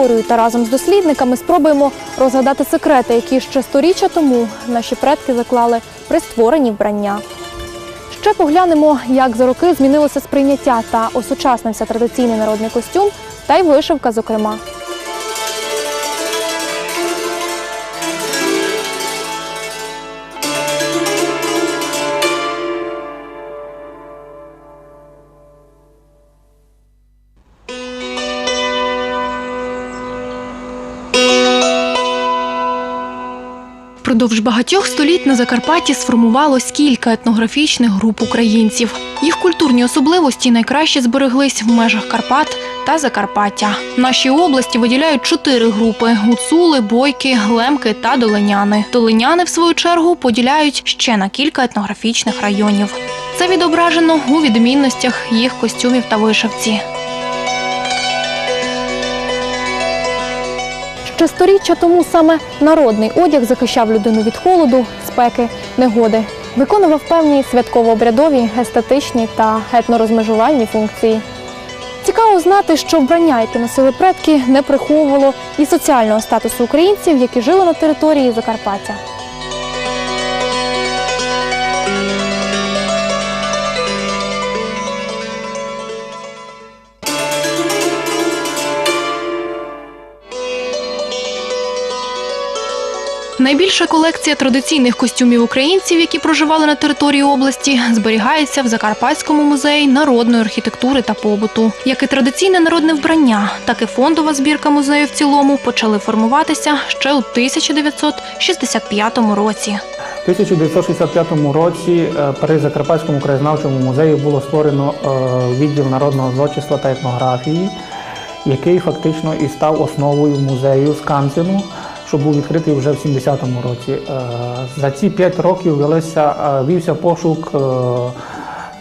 історію та разом з дослідниками спробуємо розгадати секрети, які ще сторіччя тому наші предки заклали при створенні вбрання. Ще поглянемо, як за роки змінилося сприйняття та осучаснився традиційний народний костюм, та й вишивка, зокрема. Впродовж багатьох століть на Закарпатті сформувалось кілька етнографічних груп українців. Їх культурні особливості найкраще збереглись в межах Карпат та Закарпаття. В нашій області виділяють чотири групи: гуцули, бойки, глемки та долиняни. Долиняни, в свою чергу, поділяють ще на кілька етнографічних районів. Це відображено у відмінностях їх костюмів та вишивці. Ще сторіччя тому саме народний одяг захищав людину від холоду, спеки, негоди, виконував певні святково-обрядові, естетичні та етнорозмежувальні функції. Цікаво знати, що вбрання, яке носили предки, не приховувало і соціального статусу українців, які жили на території Закарпаття. Найбільша колекція традиційних костюмів українців, які проживали на території області, зберігається в Закарпатському музеї народної архітектури та побуту. Як і традиційне народне вбрання, так і фондова збірка музею в цілому почали формуватися ще у 1965 році. У 1965 році е, при Закарпатському краєзнавчому музеї було створено е, відділ народного зодчества та етнографії, який фактично і став основою музею Скансену, що був відкритий вже в 70-му році. Е, За ці п'ять років велися, е, вівся пошук е,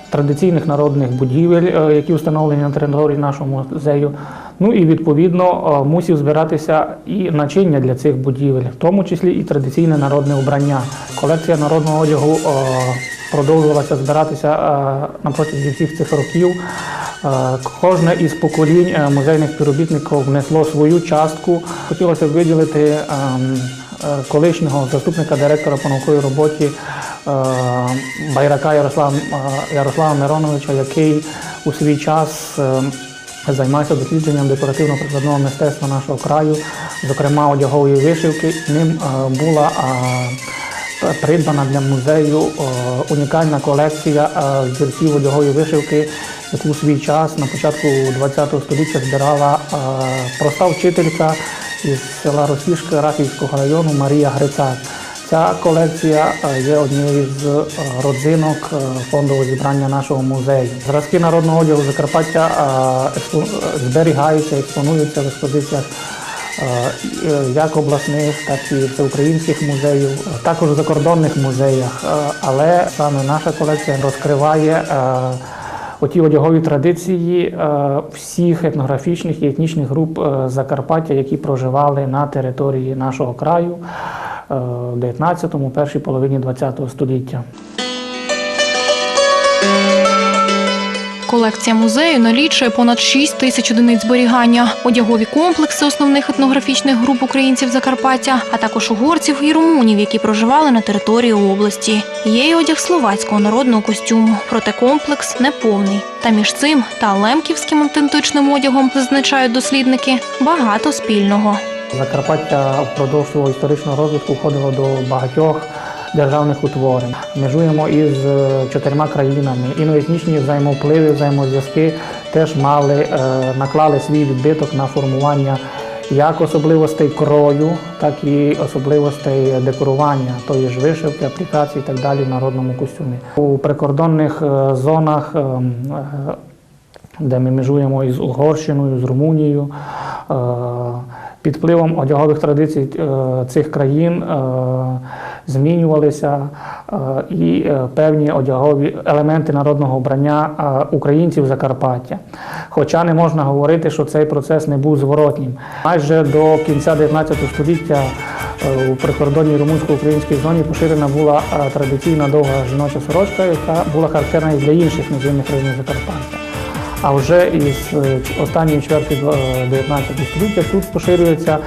традиційних народних будівель, які встановлені на території нашого музею. Ну і відповідно мусів збиратися і начиння для цих будівель, в тому числі і традиційне народне вбрання. Колекція народного одягу продовжувалася збиратися на протязі всіх цих років. Е, Кожне із поколінь е, музейних співробітників внесло свою частку. Хотілося б виділити ем, е, колишнього заступника директора по науковій роботі Байрака Ярослава, Ярослава Мироновича, який у свій час е, займався дослідженням декоративно-прикладного мистецтва нашого краю, зокрема одягової вишивки. Ним була придбана для музею е, унікальна колекція е, зірців одягової вишивки, яку у свій час на початку ХХ століття збирала е, проста вчителька із села Росішки Рахівського району Марія Грицак. Ця колекція є однією з родзинок фондового зібрання нашого музею. Зразки народного одягу Закарпаття зберігаються, експонуються в експозиціях як обласних, так і всеукраїнських музеїв, е, також в закордонних музеях. Е, Але саме наша колекція розкриває е, оті одягові традиції е, всіх етнографічних і етнічних груп е, Закарпаття, які проживали на території нашого краю е, в 19-му, першій половині ХХ століття. Колекція музею налічує понад 6 тисяч одиниць зберігання, одягові комплекси основних етнографічних груп українців Закарпаття, а також угорців і румунів, які проживали на території області. Є й одяг словацького народного костюму, проте комплекс неповний. Та між цим та лемківським автентичним одягом, зазначають дослідники, багато спільного. Закарпаття впродовж свого історичного розвитку входило до багатьох державних утворень. Межуємо із е, чотирма країнами. Іноетнічні взаємовпливи, взаємозв'язки теж мали, е, наклали свій відбиток на формування як особливостей крою, так і особливостей декорування, тої ж вишивки, аплікації і так далі в народному костюмі. У прикордонних е, зонах ем, де ми межуємо із Угорщиною, з Румунією. Під впливом одягових традицій цих країн змінювалися е, і е, певні одягові елементи народного вбрання е, українців Закарпаття. Хоча не можна говорити, що цей процес не був зворотнім. Майже до кінця 19 століття у прикордонній румунсько-українській зоні поширена була традиційна довга жіноча сорочка, яка була характерна і для інших наземних районів Закарпаття. А вже із е, останньої чверті е, 19 століття тут поширюється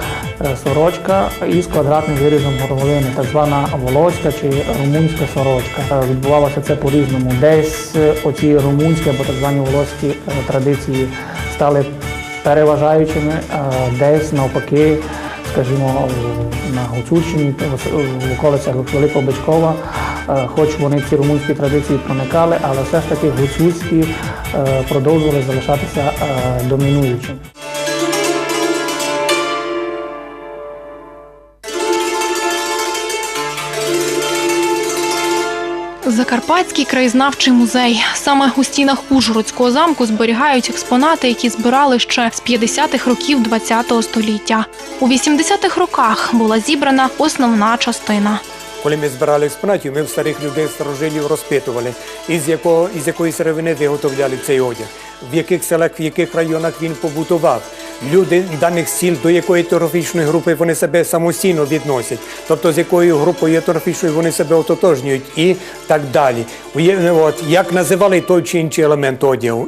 е, сорочка із квадратним вирізом горловини, так звана волоська чи румунська сорочка. Е, Відбувалося це по-різному. Десь е, оці румунські або так звані волоські е, традиції стали переважаючими, десь навпаки, скажімо, на Гуцульщині, в околицях Великобичкова, е, хоч вони ці румунські традиції проникали, але все ж таки гуцульські е, продовжували залишатися е, домінуючими. Закарпатський краєзнавчий музей. Саме у стінах Ужгородського замку зберігають експонати, які збирали ще з 50-х років ХХ століття. У 80-х роках була зібрана основна частина. Коли ми збирали експонатів, ми в старих людей старожилів розпитували, із, якого, із якої сировини виготовляли цей одяг, в яких селах, в яких районах він побутував. Люди даних сіл, до якої етнографічної групи вони себе самостійно відносять, тобто з якою групою етнографічною вони себе ототожнюють і так далі. От, як називали той чи інший елемент одягу.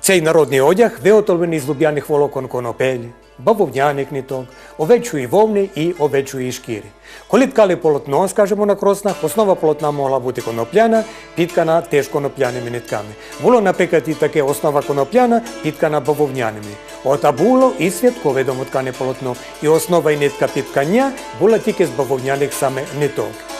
Цей народний одяг виготовлений з луб'яних волокон конопелі, бавовняних ниток, овечої вовни і овечої шкіри. Коли ткали полотно, скажімо, на кроснах, основа полотна могла бути конопляна, підкана теж конопляними нитками. Було, наприклад, і таке основа конопляна, підкана бавовняними. От а було і святкове домоткане полотно, і основа і нитка підкання була тільки з бавовняних саме ниток.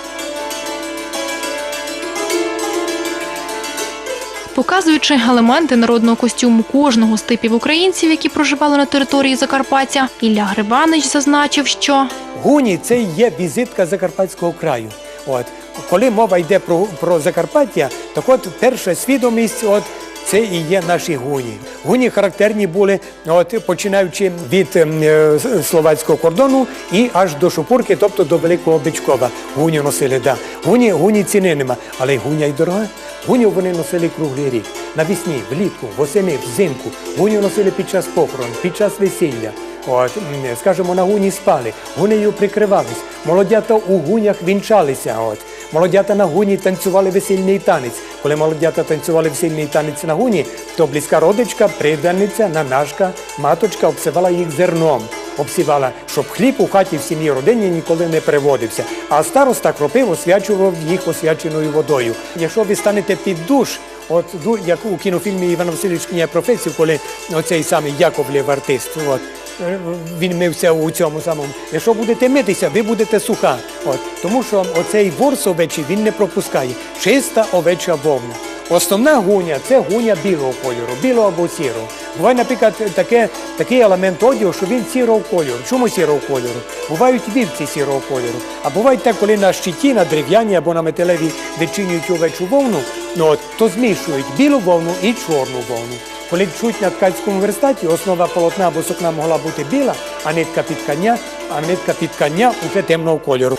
Показуючи елементи народного костюму кожного з типів українців, які проживали на території Закарпаття, Ілля Грибанич зазначив, що Гуні це є візитка Закарпатського краю. От коли мова йде про, про Закарпаття, так от перша свідомість, от це і є наші гуні. Гуні характерні були, от починаючи від ем, е, словацького кордону і аж до Шупурки, тобто до Великого Бичкова. Гуні носили, да. Гуні, гуні ціни нема, але гуня й дорога. Гуню вони носили круглий рік. Навісні, влітку, восени, взимку. Гуню носили під час похорон, під час весілля. Скажімо, на гуні спали, гунею прикривались, молодята у гунях вінчалися. От. Молодята на гуні танцювали весільний танець. Коли молодята танцювали весільний танець на гуні, то близька родичка, приданиця, нанашка, маточка обсивала їх зерном. Обсівала, щоб хліб у хаті в сім'ї родині ніколи не переводився. А староста кропив, освячував їх освяченою водою. Якщо ви станете під душ, От як у кінофільмі Іван Васильович «Князь професію, коли оцей самий Яковлєв артист, от, він мився у цьому самому. Якщо будете митися, ви будете суха. От, тому що оцей ворс овечий він не пропускає. Чиста овеча вовна. Основна гуня це гуня білого кольору, білого або сірого. Буває, наприклад, таке, такий елемент одягу, що він сірого кольору. Чому сірого кольору? Бувають вівці сірого кольору. А бувають так, коли на щиті, на дерев'яні або на металеві відчинюють овечу вовну, ну, от, то змішують білу вовну і чорну вовну. Коли чуть на ткацькому верстаті, основа полотна або сукна могла бути біла, а нитка підкання, а нитка підкання уже темного кольору.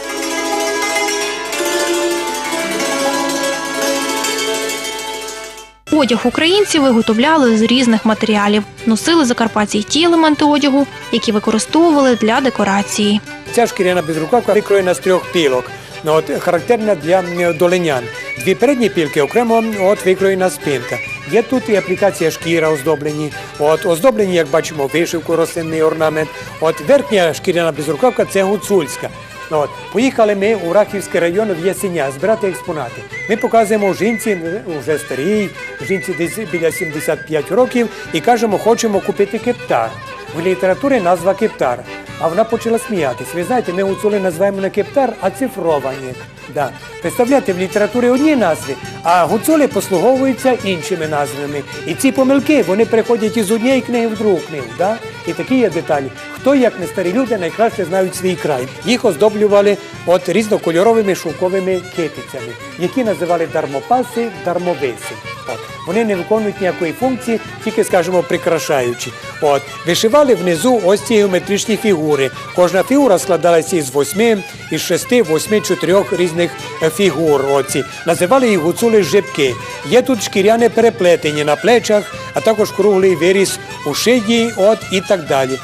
одяг українці виготовляли з різних матеріалів, носили закарпатці й ті елементи одягу, які використовували для декорації. Ця шкіряна безрукавка викроєна з трьох пілок. Ну, От, характерна для долинян. Дві передні пілки окремо от, викроєна спинка. Є тут і аплікація шкіра оздоблені. От, оздоблені, як бачимо, вишивку, рослинний орнамент. От верхня шкіряна безрукавка це гуцульська. Ну, От. Поїхали ми у Рахівський район в Ясеня збирати експонати. Ми показуємо жінці, вже старій, жінці десь біля 75 років, і кажемо, хочемо купити кептар. В літературі назва кептар. А вона почала сміятись. Ви знаєте, ми гуцули називаємо не кептар, а цифровані. Да. Представляєте, в літературі одні назви, а гуцули послуговуються іншими назвами. І ці помилки вони переходять із однієї книги в другу книгу. Да? І такі є деталі. Хто, як не старі люди, найкраще знають свій край. Їх оздоблювали от різнокольоровими шовковими китицями, які називали дармопаси, дармовиси. От. Вони не виконують ніякої функції, тільки, скажімо, прикрашаючи. От. Вишивали внизу ось ці геометричні фігури. Кожна фігура складалася із восьми, із шести, восьми, чотирьох різних е, фігур. Оці. Називали їх гуцули жибки. Є тут шкіряне переплетення на плечах, а також круглий виріс у шиї от, і так далі.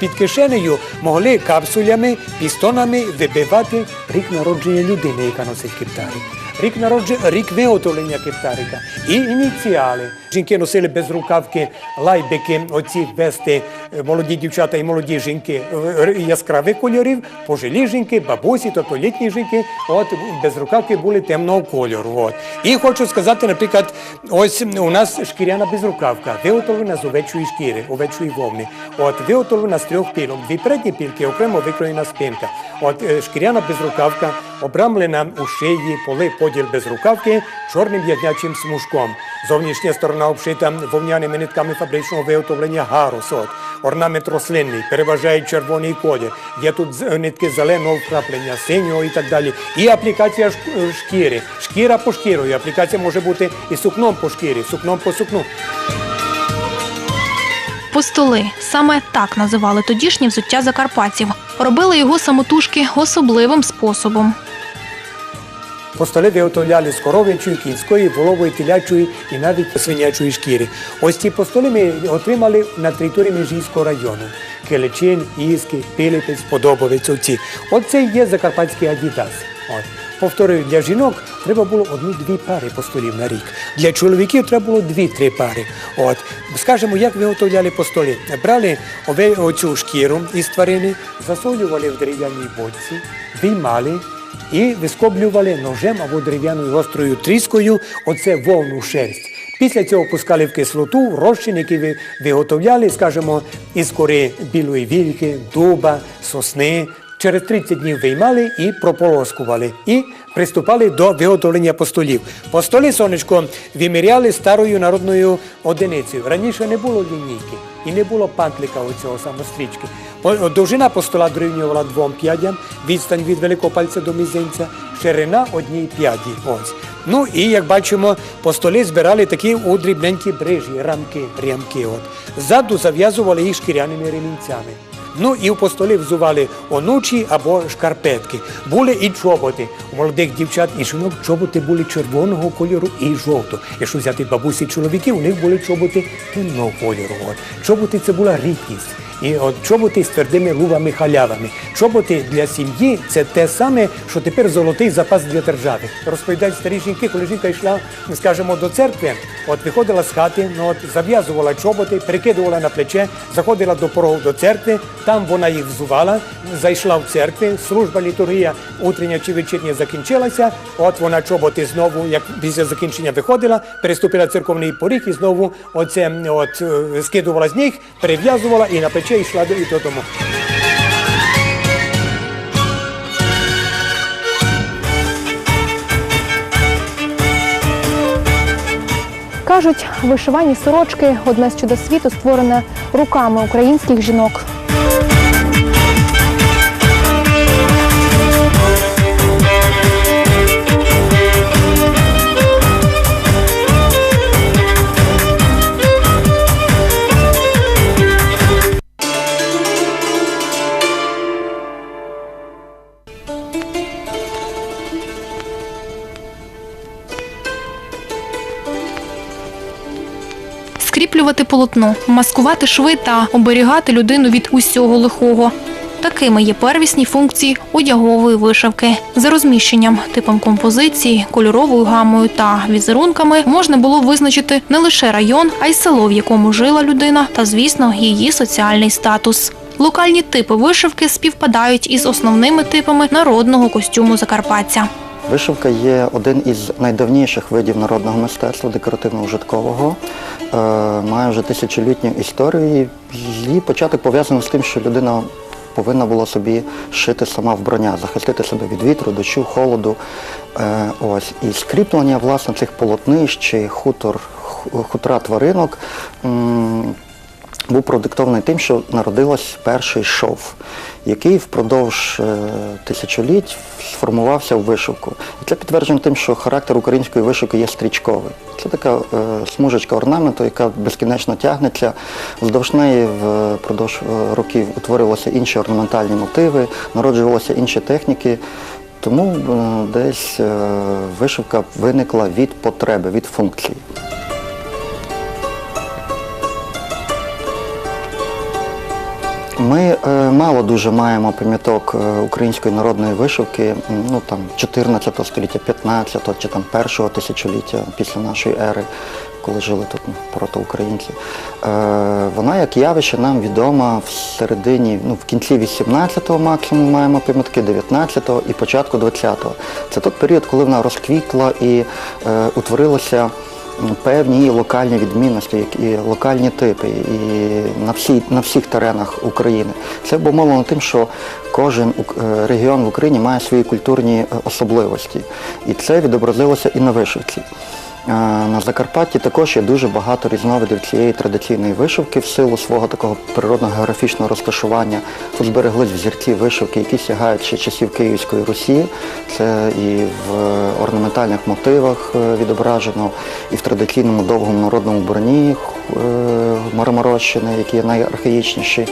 Під кишенею могли капсулями, пістонами вибивати рік народження людини, яка носить кептарі. Рік народження, рік виготовлення кептарика і ініціали. Жінки носили безрукавки, лайбики, оці вести, молоді дівчата і молоді жінки яскравих кольорів, пожилі жінки, бабусі, тобто літні жінки, от безрукавки були темного кольору. От. І хочу сказати, наприклад, ось у нас шкіряна безрукавка, виготовлена з овечої шкіри, овечої вовни. От, виготовлена з трьох пілок. Дві передні пілки, окремо викроєна спинка. От шкіряна безрукавка, обрамлена у шиї, поли поділ безрукавки чорним яднячим смужком. Зовнішня сторона обшита вовняними нитками фабричного виготовлення гарус. От. Орнамент рослинний, переважає червоний колір. Є тут нитки зеленого вкраплення, синього і так далі. І аплікація шк- шкіри. Шкіра по шкіру. І аплікація може бути і сукном по шкірі, сукном по сукну. Постоли саме так називали тодішнє взуття закарпатців. Робили його самотужки особливим способом. Постоли виготовляли з коров'ячої, кінської, волової, телячої і навіть свинячої шкіри. Ось ці постоли ми отримали на території Межівського району. Келечин, Іски, Пилипець, Подобовець, оці. Оце є закарпатський адідас. От. Повторюю, для жінок треба було одну-дві пари постолів на рік. Для чоловіків треба було дві-три пари. От. Скажемо, як виготовляли постоли. Брали оцю шкіру із тварини, засолювали в дерев'яній бочці, виймали, і вискоблювали ножем або дерев'яною гострою тріскою оце вовну шерсть. Після цього пускали в кислоту розчин, який ви- виготовляли, скажімо, із кори білої вільки, дуба, сосни. Через 30 днів виймали і прополоскували. І приступали до виготовлення постолів. Постоли, сонечко, виміряли старою народною одиницею. Раніше не було лінійки і не було пантлика оцього самострічки. Довжина постола дорівнювала двом п'ядям, відстань від великого пальця до мізинця, ширина одній п'яді. Ну і як бачимо, по столі збирали такі у брижі, рамки, рямки. Ззаду зав'язували їх шкіряними ремінцями. Ну і у постолі взували онучі або шкарпетки. Були і чоботи. У молодих дівчат і жінок чоботи були червоного кольору і жовтого. Якщо взяти бабусі чоловіків, у них були чоботи темного кольору. Чоботи це була рідкість. І от чоботи з твердими лувами халявами. Чоботи для сім'ї це те саме, що тепер золотий запас для держави. Розповідають старі жінки, коли жінка йшла, скажімо, до церкви, от виходила з хати, ну от зав'язувала чоботи, перекидувала на плече, заходила до порогу до церкви, там вона їх взувала, зайшла в церкву, служба літургія утрення чи вечірня закінчилася. От вона чоботи знову, як після закінчення виходила, переступила церковний поріг і знову оце от е, скидувала з ніг, перев'язувала і на плече йшла до додому. Кажуть, вишивані сорочки одне з чудо світу створене руками українських жінок. Скріплювати полотно, маскувати шви та оберігати людину від усього лихого. Такими є первісні функції одягової вишивки. За розміщенням, типом композиції, кольоровою гамою та візерунками можна було визначити не лише район, а й село, в якому жила людина, та, звісно, її соціальний статус. Локальні типи вишивки співпадають із основними типами народного костюму закарпаття. Вишивка є один із найдавніших видів народного мистецтва, декоративно-ужиткового. Е, має вже тисячолітню історію. Її початок пов'язаний з тим, що людина повинна була собі шити сама вбрання, захистити себе від вітру, дощу, холоду. Е, ось. І скріплення власне цих полотнищ чи хутор, хутра тваринок. Був продиктований тим, що народилось перший шов, який впродовж е, тисячоліть сформувався в вишивку. І це підтверджено тим, що характер української вишивки є стрічковий. Це така е, смужечка орнаменту, яка безкінечно тягнеться. Вздовж неї впродовж е, років утворювалися інші орнаментальні мотиви, народжувалися інші техніки. Тому десь вишивка виникла від потреби, від функції. Ми е, мало дуже маємо пам'яток е, української народної вишивки, ну там 14 століття, 15 чи там першого тисячоліття після нашої ери, коли жили тут ну, протоукраїнці. Е, вона як явище нам відома в середині, ну в кінці 18-го максимум маємо пам'ятки, 19-го і початку 20-го. Це той період, коли вона розквітла і е, утворилося м, певні її локальні відмінності, і локальні типи і на, всі, на всіх теренах України. Це обумовлено тим, що кожен е, регіон в Україні має свої культурні е, особливості. І це відобразилося і на вишивці. На Закарпатті також є дуже багато різновидів цієї традиційної вишивки в силу свого такого природного географічного розташування. Тут збереглись взірці вишивки, які сягають ще часів Київської Русі. Це і в орнаментальних мотивах е, відображено, і в традиційному довгому народному броні е, які є найархаїчніші.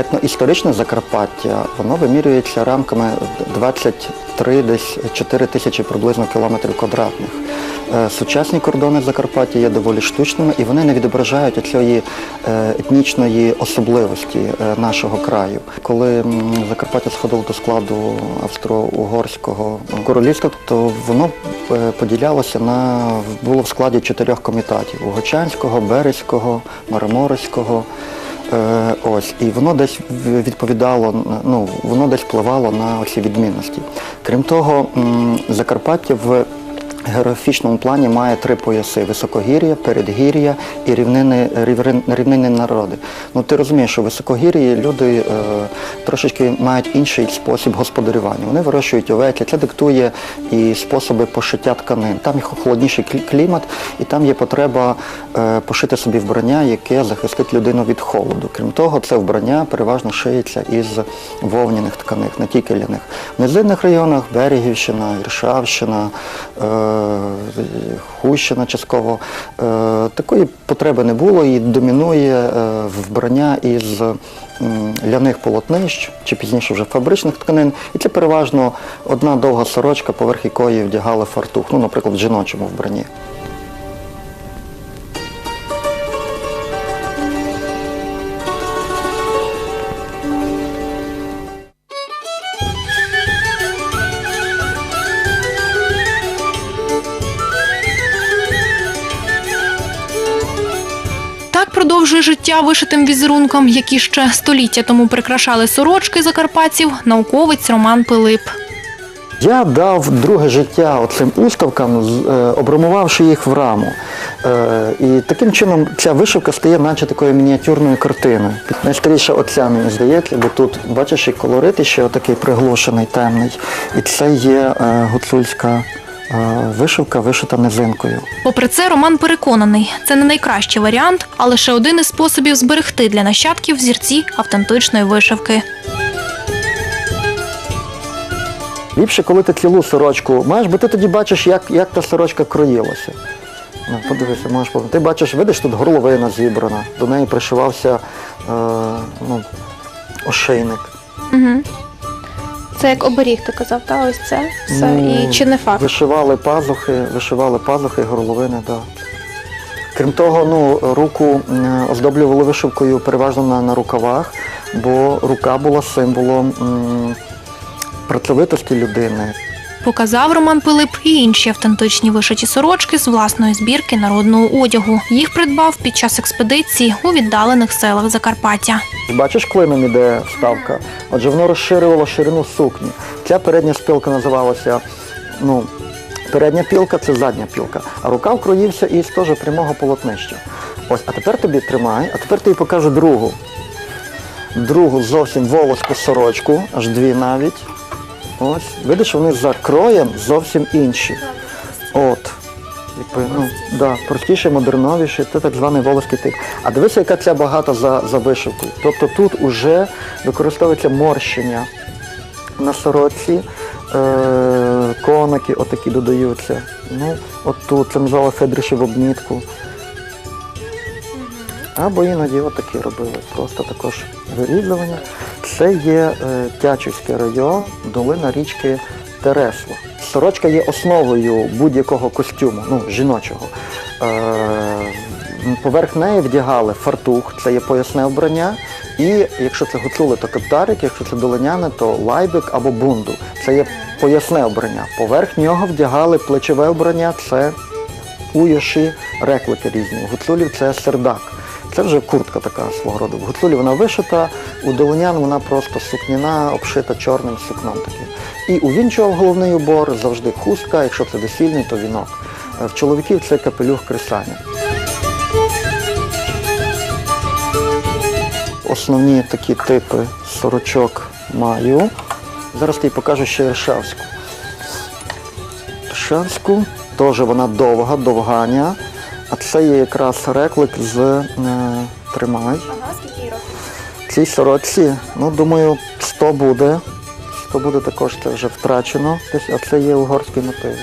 Етноісторичне Закарпаття, воно вимірюється рамками 23 десь 4 тисячі приблизно кілометрів квадратних. Е, Сучасні кордони Закарпаття є доволі штучними і вони не відображають цієї етнічної особливості е, нашого краю. Коли Закарпаття сходило до складу австро-угорського королівства, то воно е, поділялося на було в складі чотирьох комітетів: Угочанського, Березького, Мараморського. Е, Ось, і воно десь відповідало, ну, воно десь впливало на ці відмінності. Крім того, Закарпаття в географічному плані має три пояси: високогір'я, передгір'я і рівнини, рівнинні народи. Ну ти розумієш, що в високогір'ї люди е, трошечки мають інший спосіб господарювання. Вони вирощують овеки, це диктує і способи пошиття тканин. Там є холодніший клімат, і там є потреба е, пошити собі вбрання, яке захистить людину від холоду. Крім того, це вбрання переважно шиється із вовняних тканин, не тільки ляних. В низинних районах Берегівщина, Іршавщина, е, Хущина частково. Е, такої потреби не було і домінує е, вбрання із ляних полотнищ чи пізніше вже фабричних тканин. І це переважно одна довга сорочка, поверх якої вдягали фартух, ну, наприклад, в жіночому вбранні. Життя вишитим візерунком, які ще століття тому прикрашали сорочки закарпатців, науковець Роман Пилип. Я дав друге життя оцим уставкам, е, обрамувавши їх в раму. Е, І таким чином ця вишивка стає наче такою мініатюрною картиною. Найстаріша оця, мені здається, бо тут бачиш і колорит, ще отакий приглушений, темний. І це є е, гуцульська вишивка, вишита низинкою. Попри це, Роман переконаний, це не найкращий варіант, а лише один із способів зберегти для нащадків зірці автентичної вишивки. Ліпше, коли ти цілу сорочку маєш, бо ти тоді бачиш, як, як та сорочка кроїлася. Ну, подивися, можеш. Ти бачиш, видиш, тут горловина зібрана, до неї пришивався е, ну, ошейник. Угу. Це як оберіг, ти казав, та ось це все. Ну, І чи не факт? Вишивали пазухи, вишивали пазухи, горловини, так. Крім того, ну, руку оздоблювали вишивкою переважно на, на рукавах, бо рука була символом м, працьовитості людини. Показав Роман Пилип і інші автентичні вишиті сорочки з власної збірки народного одягу. Їх придбав під час експедиції у віддалених селах Закарпаття. Бачиш, клином іде вставка. Отже, воно розширювало ширину сукні. Ця передня спілка називалася, ну, передня пілка це задня пілка, а рукав кроївся із теж прямого полотнища. Ось, а тепер тобі тримай, а тепер тобі покажу другу. Другу зовсім волоську сорочку, аж дві навіть. Ось, видиш, вони за кроєм зовсім інші. От. Ну, да, простіше, модерновіше, це так званий волоський тип. А дивися, яка ця багата за, за вишивкою. Тобто тут вже використовується морщення на сорочці, е, коники отакі додаються. Ну, от тут це називали Федріші в обмітку. Або іноді отакі робили, просто також вирізування. Це є е, Тячівський район, долина річки Тересла. сорочка є основою будь-якого костюму, ну, жіночого. Е, Поверх неї вдягали фартух, це є поясне вбрання. І якщо це гуцули, то кептарик, якщо це долиняни, то лайбик або бунду. Це є поясне вбрання. Поверх нього вдягали плечове вбрання, це уєші, реклики різні. Гуцулів це сердак. Це вже куртка така свого роду. В гуцулі вона вишита, у долинян вона просто сукняна, обшита чорним сукном таким. І вінчого головний убор завжди хустка, якщо це весільний, то вінок. Е, В чоловіків це капелюх кресання. Основні такі типи сорочок маю. Зараз я покажу ще Іршавську. Іршавську, теж вона довга, довганя. А це є якраз реклик з е, тримай. Ага, скільки років? Цій сорочці, ну думаю, 100 буде. 100 буде також це вже втрачено. Десь, а це є угорський мотив.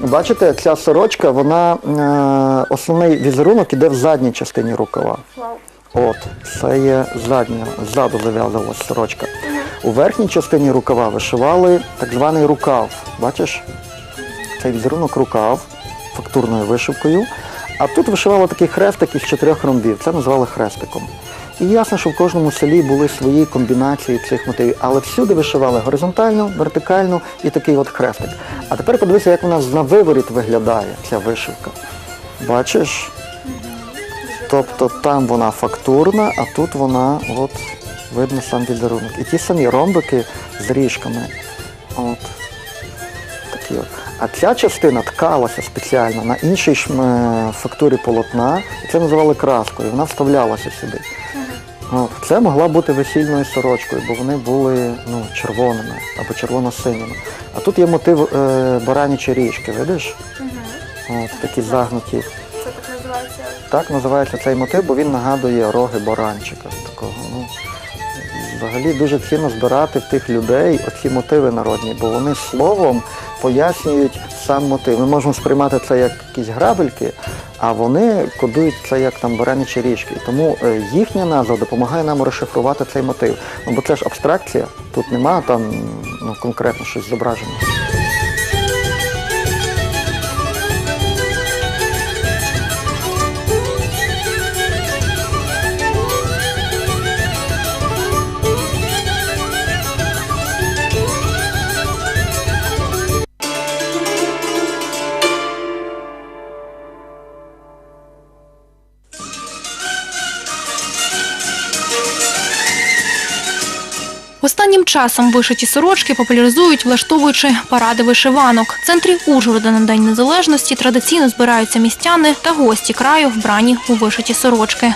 Бачите, ця сорочка, вона е, основний візерунок іде в задній частині рукава. Вау. От, це є задня, ззаду зав'язувалась сорочка. У верхній частині рукава вишивали так званий рукав. Бачиш? Цей візерунок рукав фактурною вишивкою. А тут вишивали такий хрестик із чотирьох ромбів. Це називали хрестиком. І ясно, що в кожному селі були свої комбінації цих мотивів, але всюди вишивали горизонтально, вертикально і такий от хрестик. А тепер подивися, як вона на виворіт виглядає, ця вишивка. Бачиш? Тобто там вона фактурна, а тут вона, от, видно сам візерунок. І ті самі ромбики з ріжками. От. Такі от. А ця частина ткалася спеціально на іншій фактурі полотна, це називали краскою, вона вставлялася сюди. От. Це могла бути весільною сорочкою, бо вони були ну, червоними або червоно-синіми. А тут є мотив е, баранячі ріжки, видиш? От, такі загнуті. Це так називається. Так називається цей мотив, бо він нагадує роги баранчика. Такого. Взагалі дуже цінно збирати в тих людей оці мотиви народні, бо вони словом пояснюють сам мотив. Ми можемо сприймати це як якісь грабельки, а вони кодують це як там баранячі ріжки. І Тому е, їхня назва допомагає нам розшифрувати цей мотив. Ну, бо це ж абстракція, тут нема там ну, конкретно щось зображено. Часом вишиті сорочки популяризують, влаштовуючи паради вишиванок. В центрі Ужгорода на День Незалежності традиційно збираються містяни та гості краю, вбрані у вишиті сорочки.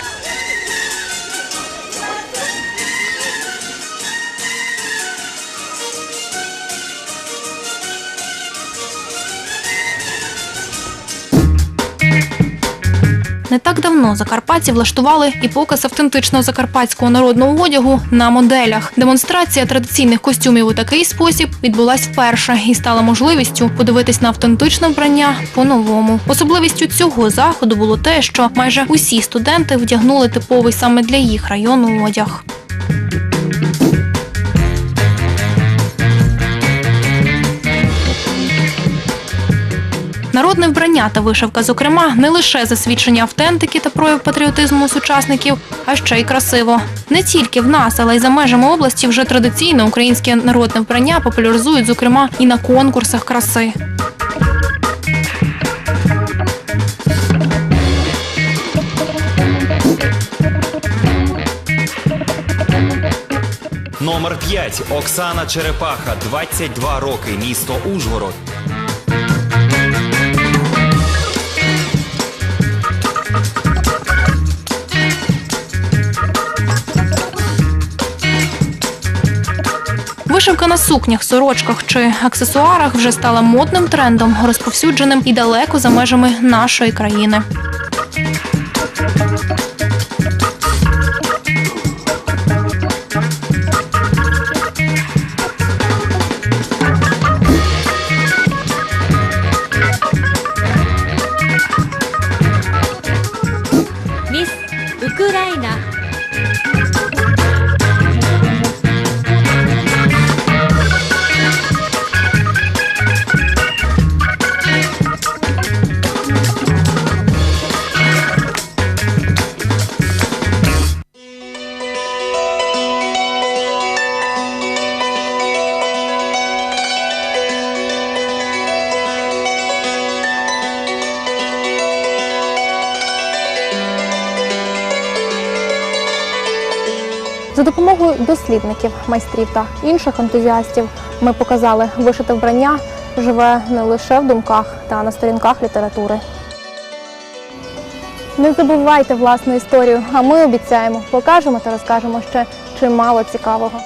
Не закарпатці влаштували і показ автентичного закарпатського народного одягу на моделях. Демонстрація традиційних костюмів у такий спосіб відбулась вперше і стала можливістю подивитись на автентичне вбрання по-новому. Особливістю цього заходу було те, що майже усі студенти вдягнули типовий саме для їх району одяг. Народне вбрання та вишивка, зокрема, не лише засвідчення автентики та прояв патріотизму сучасників, а ще й красиво. Не тільки в нас, але й за межами області вже традиційно українське народне вбрання популяризують, зокрема, і на конкурсах краси. Номер 5. Оксана Черепаха, 22 роки, місто Ужгород. Вишивка на сукнях, сорочках чи аксесуарах вже стала модним трендом, розповсюдженим і далеко за межами нашої країни. дослідників, майстрів та інших ентузіастів. Ми показали вишите вбрання живе не лише в думках та на сторінках літератури. Не забувайте власну історію, а ми обіцяємо, покажемо та розкажемо ще чимало цікавого.